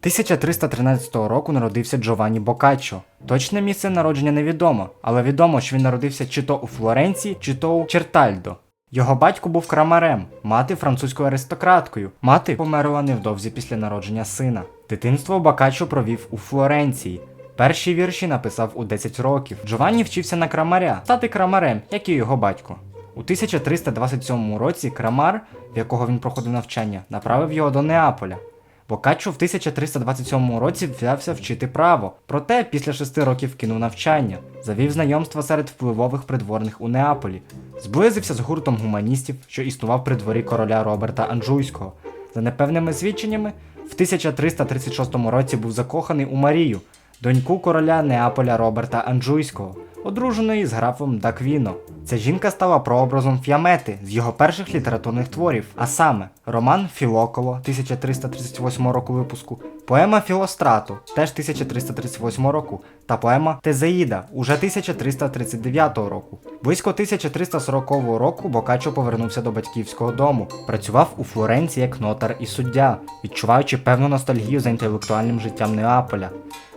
1313 року народився Джованні Боккаччо. Точне місце народження невідомо, але відомо, що він народився чи то у Флоренції, чи то у Чертальдо. Його батько був крамарем, мати французькою аристократкою. Мати померла невдовзі після народження сина. Дитинство Боккаччо провів у Флоренції. Перші вірші написав у 10 років. Джованні вчився на крамаря, стати крамарем, як і його батько. У 1327 році крамар, в якого він проходив навчання, направив його до Неаполя. Боккаччо в 1327 році взявся вчити право, проте після шести років кинув навчання, завів знайомства серед впливових придворних у Неаполі, зблизився з гуртом гуманістів, що існував при дворі короля Роберта Анджуйського. За непевними свідченнями, в 1336 році був закоханий у Марію, доньку короля Неаполя Роберта Анджуйського, одруженої з графом Даквіно. Ця жінка стала прообразом Фіамети з його перших літературних творів, а саме роман Філоколо 1338 року випуску, поема Філострато теж 1338 року, та поема Тезеїда уже 1339 року. Близько 1340 року Бокаччо повернувся до батьківського дому, працював у Флоренції як нотар і суддя, відчуваючи певну ностальгію за інтелектуальним життям Неаполя.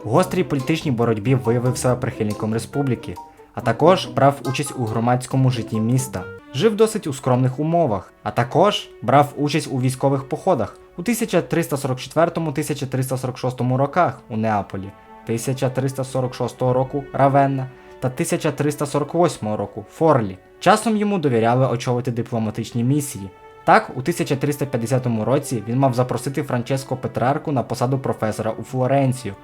У гострій політичній боротьбі виявив себе прихильником республіки, а також брав участь у громадському житті міста. Жив досить у скромних умовах, а також брав участь у військових походах у 1344-1346 роках у Неаполі, 1346 року Равенна та 1348 року Форлі. Часом йому довіряли очолити дипломатичні місії. Так, у 1350 році він мав запросити Франческо Петрарку на посаду професора у Флоренцію.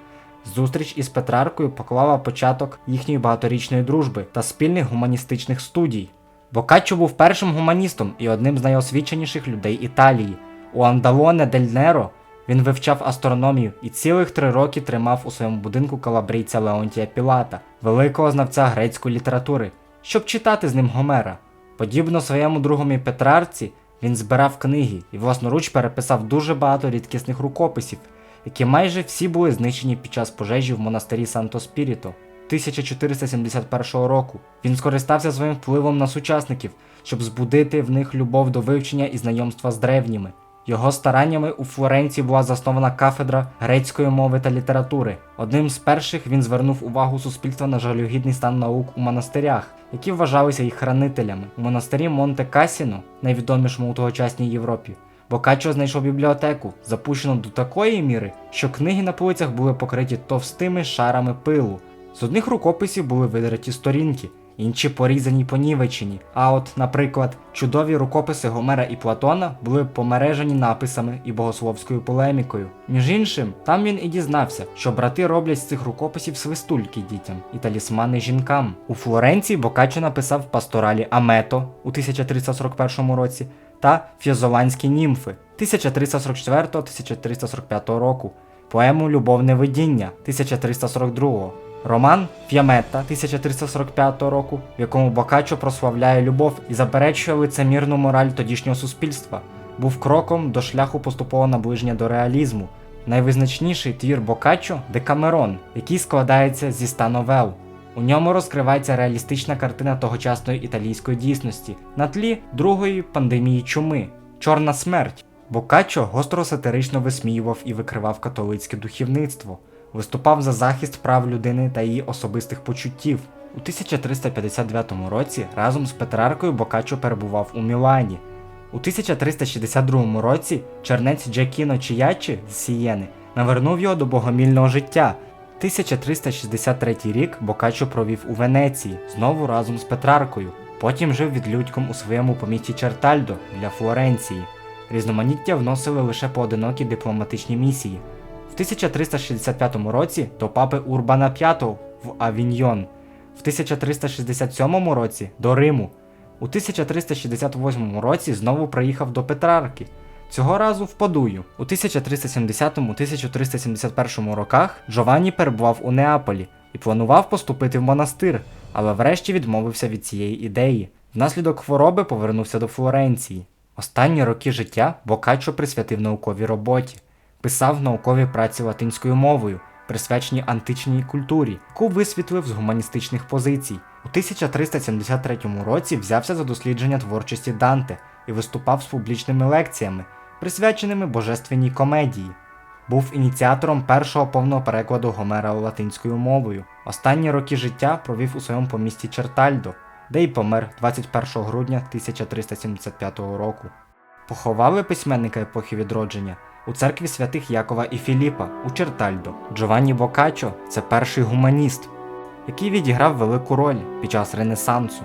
Зустріч із Петраркою поклала початок їхньої багаторічної дружби та спільних гуманістичних студій. Боккаччо був першим гуманістом і одним з найосвіченіших людей Італії. У Андалоне дель Неро він вивчав астрономію і цілих три роки тримав у своєму будинку калабрійця Леонтія Пілата, великого знавця грецької літератури, щоб читати з ним Гомера. Подібно своєму другові Петрарці, він збирав книги і власноруч переписав дуже багато рідкісних рукописів, які майже всі були знищені під час пожежі в монастирі Санто Спіріто 1471 року. Він скористався своїм впливом на сучасників, щоб збудити в них любов до вивчення і знайомства з древніми. Його стараннями у Флоренції була заснована кафедра грецької мови та літератури. Одним з перших він звернув увагу суспільства на жалюгідний стан наук у монастирях, які вважалися їх хранителями. У монастирі Монте Касіно, найвідомішому у тогочасній Європі, Бокаччо знайшов бібліотеку, запущену до такої міри, що книги на полицях були покриті товстими шарами пилу. З одних рукописів були видерті сторінки, інші порізані понівечені. А от, наприклад, чудові рукописи Гомера і Платона були помережені написами і богословською полемікою. Між іншим, там він і дізнався, що брати роблять з цих рукописів свистульки дітям і талісмани жінкам. У Флоренції Бокаччо написав пасторалі Амето у 1341 році та Фізоланські німфи 1344-1345 року, поему Любовне видіння 1342 Роман Ф'яметта 1345 року, в якому Бокаччо прославляє любов і заперечує лицемірну мораль тодішнього суспільства, був кроком до шляху поступового наближення до реалізму. Найвизначніший твір Бокаччо Декамерон, який складається зі ста новел. У ньому розкривається реалістична картина тогочасної італійської дійсності на тлі другої пандемії чуми Чорна смерть. Бокаччо гостро сатирично висміював і викривав католицьке духовництво, виступав за захист прав людини та її особистих почуттів. У 1359 році разом з Петраркою Бокаччо перебував у Мілані. У 1362 році чернець Джакіно Чиячі з Сієни навернув його до богомільного життя. 1363 рік Бокаччо провів у Венеції, знову разом з Петраркою. Потім жив відлюдьком у своєму помісті Чертальдо для Флоренції. Різноманіття вносили лише поодинокі дипломатичні місії. В 1365 році до папи Урбана V в Авіньйон, в 1367 році до Риму, у 1368 році знову приїхав до Петрарки. Цього разу в Падую. У 1370-1371 роках Джованні перебував у Неаполі і планував поступити в монастир, але врешті відмовився від цієї ідеї. Внаслідок хвороби повернувся до Флоренції. Останні роки життя Бокаччо присвятив науковій роботі, писав наукові праці латинською мовою, присвячені античній культурі, яку висвітлив з гуманістичних позицій. У 1373 році взявся за дослідження творчості Данте і виступав з публічними лекціями, присвяченими божественній комедії. Був ініціатором першого повного перекладу Гомера латинською мовою. Останні роки життя провів у своєму помісті Чертальдо, де й помер 21 грудня 1375 року. Поховали письменника епохи відродження у церкві святих Якова і Філіпа у Чертальдо. Джованні Бокаччо – це перший гуманіст, який відіграв велику роль під час Ренесансу.